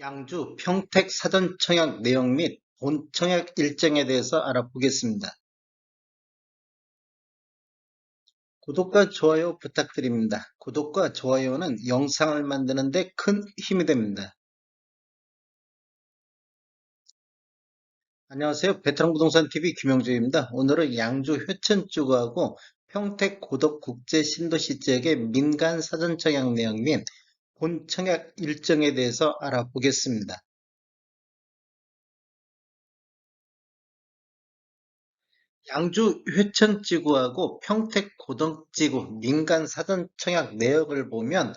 양주 평택 사전 청약 내용 및 본 청약 일정에 대해서 알아보겠습니다. 구독과 좋아요 부탁드립니다. 구독과 좋아요는 영상을 만드는 데 큰 힘이 됩니다. 안녕하세요. 베테랑 부동산 TV 김영주입니다. 오늘은 양주 회천주구하고 평택 고덕 국제 신도시 지역의 민간 사전 청약 내용 및 본 청약 일정에 대해서 알아보겠습니다. 양주 회천지구하고 평택 고덕지구 민간 사전 청약 내역을 보면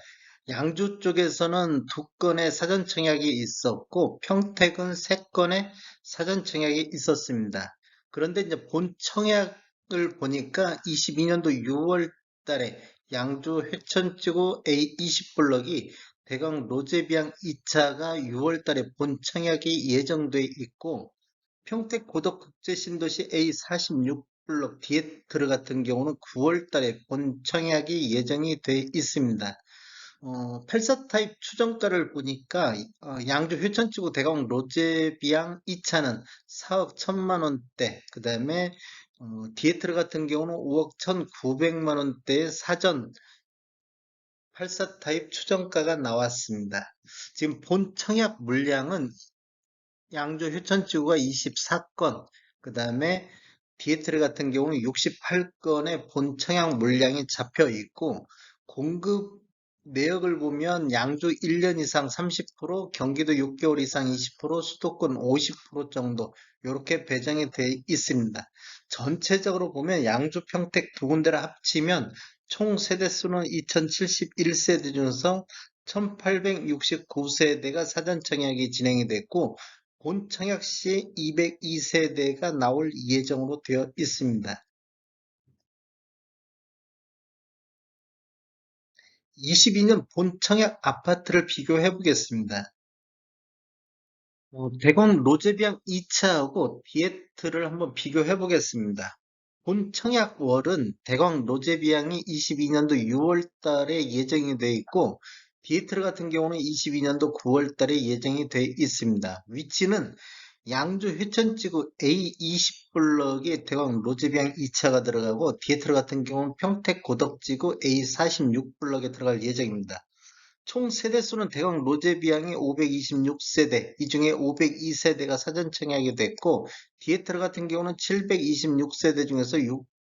양주 쪽에서는 두 건의 사전 청약이 있었고 평택은 세 건의 사전 청약이 있었습니다. 그런데 이제 본 청약을 보니까 22년도 6월 달에 양주 회천지구 A20 블럭이 대강 로제비앙 2차가 6월 달에 본 청약이 예정돼 있고 평택 고덕국제신도시 A46블럭 디에트르 같은 경우는 2월 달에 본 청약이 예정이 돼 있습니다. 어, 84 타입 추정가를 보니까 어, 양주 회천지구 대강 로제비앙 2차는 4억 1천만 원대, 그 다음에 어, 디에트르 같은 경우는 5억 1,900만 원대의 사전 84 타입 추정가가 나왔습니다. 지금 본 청약 물량은 양주 휴천지구가 24건, 그 다음에 디에트르 같은 경우는 68건의 본 청약 물량이 잡혀 있고 공급 내역을 보면 양주 1년 이상 30%, 경기도 6개월 이상 20%, 수도권 50% 정도 이렇게 배정이 되어 있습니다. 전체적으로 보면 양주 평택 두 군데를 합치면 총 세대 수는 2071세대 중에서 1869세대가 사전 청약이 진행이 됐고 본 청약 시 202세대가 나올 예정으로 되어 있습니다. 22년 본청약 아파트를 비교해 보겠습니다. 어, 대건 로제비앙 2차하고 디에트를 한번 비교해 보겠습니다. 본 청약월은 대광 로제비앙이 22년도 6월 달에 예정이 되어 있고 디에트르 같은 경우는 22년도 9월 달에 예정이 되어 있습니다. 위치는 양주 회천지구 A20블럭에 대광 로제비앙 2차가 들어가고 디에트르 같은 경우는 평택 고덕지구 A46블럭에 들어갈 예정입니다. 총 세대수는 대광 로제비앙이 526세대, 이 중에 502세대가 사전 청약이 됐고 디에트르 같은 경우는 726세대 중에서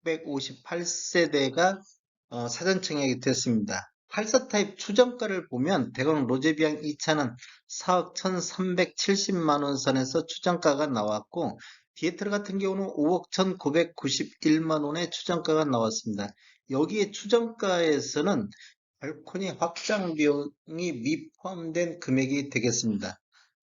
658세대가 어, 사전 청약이 됐습니다. 84 타입 추정가를 보면 대강 로제비앙 2차는 4억 1370만원 선에서 추정가가 나왔고 디에트르 같은 경우는 5억 1991만원의 추정가가 나왔습니다. 여기에 추정가에서는 발코니 확장 비용이 미포함된 금액이 되겠습니다.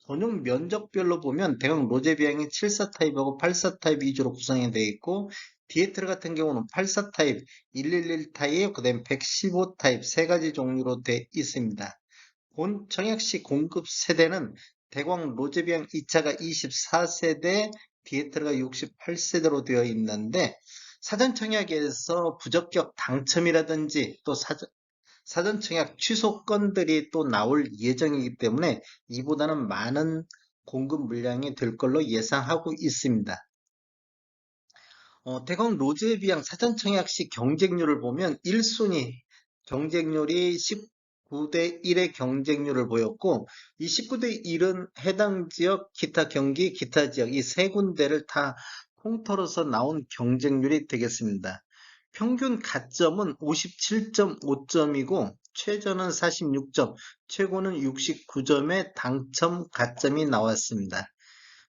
전용 면적별로 보면 대강 로제비앙이 74 타입하고 84 타입 위주로 구성이 되어 있고 디에트르 같은 경우는 84 타입, 111 타입, 그 다음에 115 타입 세 가지 종류로 되어 있습니다. 본 청약시 공급 세대는 대광 로제비앙 2차가 24세대, 디에트르가 68세대로 되어 있는데 사전 청약에서 부적격 당첨이라든지 또 사전, 사전 청약 취소 건들이 또 나올 예정이기 때문에 이보다는 많은 공급 물량이 될 걸로 예상하고 있습니다. 어, 대강 로즈에 비한 사전 청약 시 경쟁률을 보면 1순위 경쟁률이 19대 1의 경쟁률을 보였고 이 19대 1은 해당 지역, 기타 경기, 기타 지역 이 세 군데를 다 통틀어서 나온 경쟁률이 되겠습니다. 평균 가점은 57.5점이고 최저는 46점, 최고는 69점의 당첨 가점이 나왔습니다.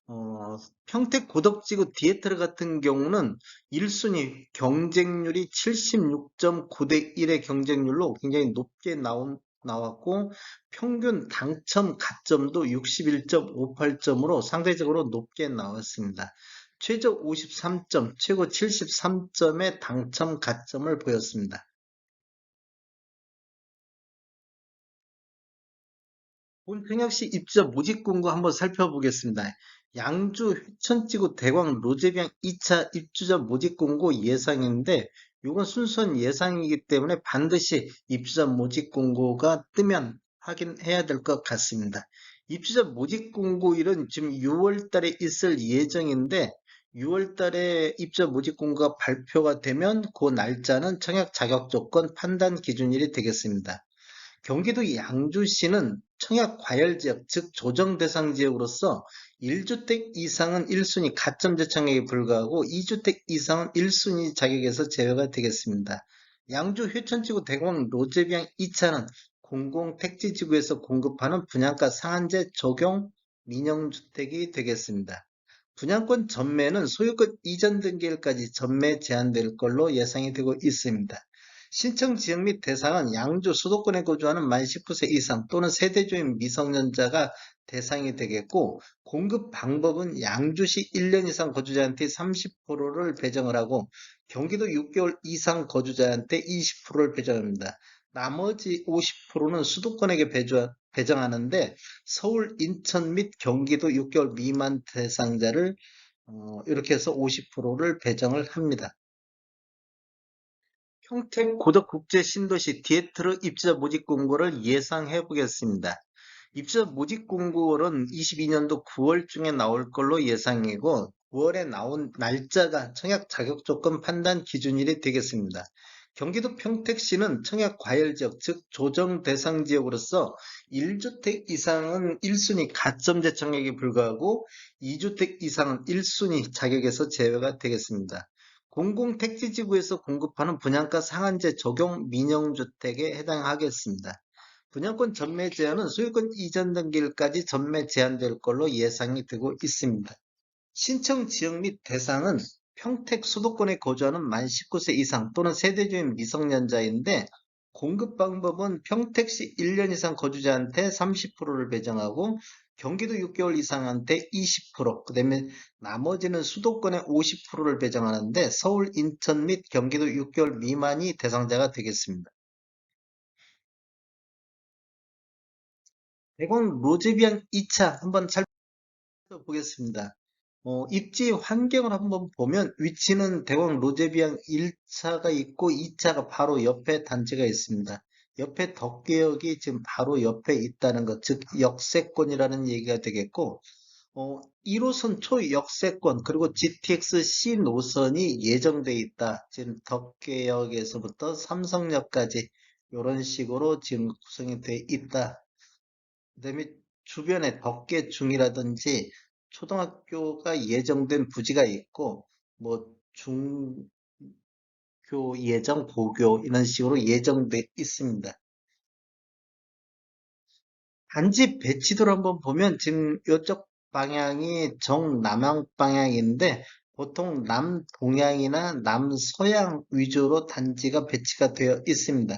어, 평택 고덕지구 디에트르 같은 경우는 1순위 경쟁률이 76.9대 1의 경쟁률로 굉장히 높게 나온, 나왔고 평균 당첨 가점도 61.58점으로 상대적으로 높게 나왔습니다. 최저 53점, 최고 73점의 당첨 가점을 보였습니다. 본평역시 입주자 모집 공고 한번 살펴보겠습니다. 양주 휘천지구 대광 로제비앙 2차 입주자 모집 공고 예상인데 이건 순수한 예상이기 때문에 반드시 입주자 모집 공고가 뜨면 확인해야 될 것 같습니다. 입주자 모집 공고일은 지금 6월 달에 있을 예정인데 6월 달에 입주자 모집 공고가 발표가 되면 그 날짜는 청약 자격 조건 판단 기준일이 되겠습니다. 경기도 양주시는 청약 과열 지역, 즉 조정 대상 지역으로서 1주택 이상은 1순위 가점제 청약에 불과하고 2주택 이상은 1순위 자격에서 제외가 되겠습니다. 양주 회천지구 대공 로제비앙 2차는 공공택지지구에서 공급하는 분양가 상한제 적용 민영주택이 되겠습니다. 분양권 전매는 소유권 이전 등기일까지 전매 제한될 걸로 예상이 되고 있습니다. 신청 지역 및 대상은 양주 수도권에 거주하는 만 19세 이상 또는 세대주인 미성년자가 대상이 되겠고 공급 방법은 양주시 1년 이상 거주자한테 30%를 배정을 하고 경기도 6개월 이상 거주자한테 20%를 배정합니다. 나머지 50%는 수도권에게 배정하는데 서울, 인천 및 경기도 6개월 미만 대상자를 어, 이렇게 해서 50%를 배정을 합니다. 평택 고덕국제 신도시 디에트르 입주자 모집 공고를 예상해 보겠습니다. 입주자 모집 공고는 22년도 9월 중에 나올 걸로 예상이고 9월에 나온 날짜가 청약 자격 조건 판단 기준일이 되겠습니다. 경기도 평택시는 청약 과열 지역, 즉 조정 대상 지역으로서 1주택 이상은 1순위 가점제 청약에 불과하고 2주택 이상은 1순위 자격에서 제외가 되겠습니다. 공공택지지구에서 공급하는 분양가 상한제 적용 민영주택에 해당하겠습니다. 분양권 전매 제한은 소유권 이전 등기일까지 전매 제한될 걸로 예상이 되고 있습니다. 신청 지역 및 대상은 평택 수도권에 거주하는 만 19세 이상 또는 세대주인 미성년자인데 공급 방법은 평택시 1년 이상 거주자한테 30%를 배정하고 경기도 6개월 이상한테 20%, 그 다음에 나머지는 수도권에 50%를 배정하는데 서울, 인천 및 경기도 6개월 미만이 대상자가 되겠습니다. 대공 로즈비앙 2차 한번 살펴보겠습니다. 어, 입지 환경을 한번 보면 위치는 대공 로제비앙 1차가 있고 2차가 바로 옆에 단지가 있습니다. 옆에 덕계역이 지금 바로 옆에 있다는 것, 즉 역세권이라는 얘기가 되겠고 어, 1호선 초역세권 그리고 GTX C 노선이 예정돼 있다. 지금 덕계역에서부터 삼성역까지 이런 식으로 지금 구성이 돼 있다. 그다음에 주변에 덕계 중이라든지 초등학교가 예정된 부지가 있고 뭐 중교 예정 고교 이런 식으로 예정돼 있습니다. 단지 배치도를 한번 보면 지금 이쪽 방향이 정남향 방향인데 보통 남동향이나 남서양 위주로 단지가 배치가 되어 있습니다.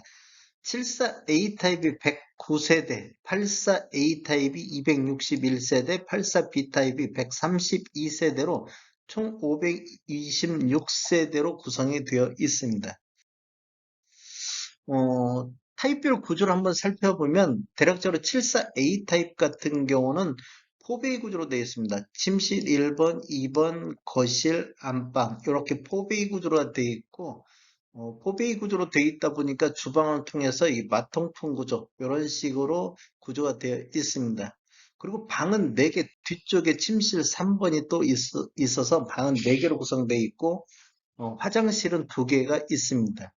74A 타입이 109세대, 84A 타입이 261세대, 84B 타입이 132세대로 총 526세대로 구성이 되어 있습니다. 어, 타입별 구조를 한번 살펴보면 대략적으로 74A 타입 같은 경우는 포베이 구조로 되어 있습니다. 침실 1번, 2번, 거실, 안방 이렇게 포베이 구조로 되어 있고 어, 포베이 구조로 되어 있다 보니까 주방을 통해서 이 마통풍 구조 이런 식으로 구조가 되어 있습니다. 그리고 방은 4개 뒤쪽에 침실 3번이 또 있, 어서 방은 4개로 구성되어 있고 어, 화장실은 2개가 있습니다.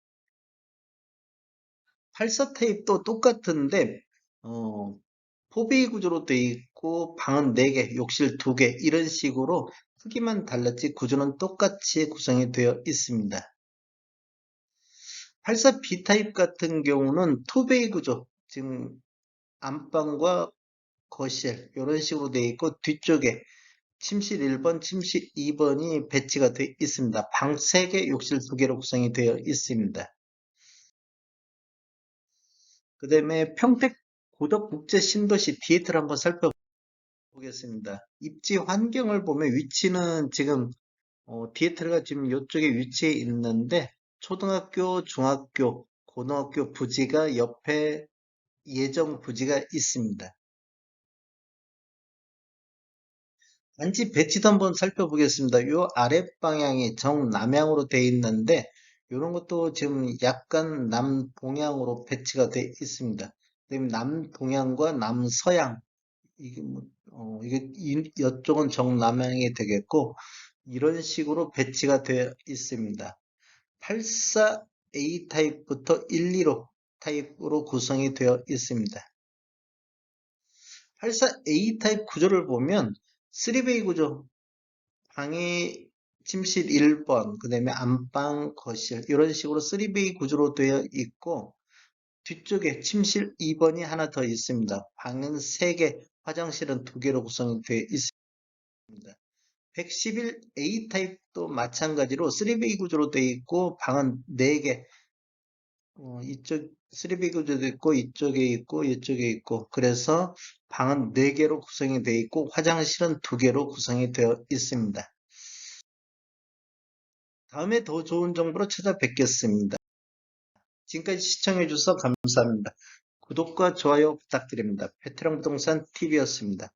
84 테이프도 똑같은데 어, 포베이 구조로 되어 있고 방은 4개, 욕실 2개 이런 식으로 크기만 달랐지 구조는 똑같이 구성이 되어 있습니다. 84 B타입 같은 경우는 투베이 구조, 지금 안방과 거실 이런 식으로 되어 있고 뒤쪽에 침실 1번, 침실 2번이 배치가 되어 있습니다. 방 3개, 욕실 2개로 구성이 되어 있습니다. 그 다음에 평택 고덕국제 신도시 디에트를 한번 살펴보겠습니다. 입지 환경을 보면 위치는 지금 어, 디에트가 지금 이쪽에 위치해 있는데 초등학교, 중학교, 고등학교 부지가 옆에 예정 부지가 있습니다. 단지 배치도 한번 살펴보겠습니다. 이 아랫방향이 정남향으로 되어 있는데 이런 것도 지금 약간 남동향으로 배치가 되어 있습니다. 남동향과 남서양 이게 뭐, 어, 이게 이, 이쪽은 정남향이 되겠고 이런 식으로 배치가 되어 있습니다. 84A 타입부터 115 타입으로 구성이 되어 있습니다. 84A 타입 구조를 보면 3베이 구조 방이 침실 1번, 그 다음에 안방, 거실 이런 식으로 3베이 구조로 되어 있고 뒤쪽에 침실 2번이 하나 더 있습니다. 방은 3개, 화장실은 2개로 구성이 되어 있습니다. 111A 타입도 마찬가지로 3베이 구조로 되어 있고 방은 4개, 어, 이쪽 3베이 구조도 있고 이쪽에 있고 이쪽에 있고 그래서 방은 4개로 구성이 되어 있고 화장실은 2개로 구성이 되어 있습니다. 다음에 더 좋은 정보로 찾아뵙겠습니다. 지금까지 시청해주셔서 감사합니다. 구독과 좋아요 부탁드립니다. 베테랑 부동산 TV였습니다.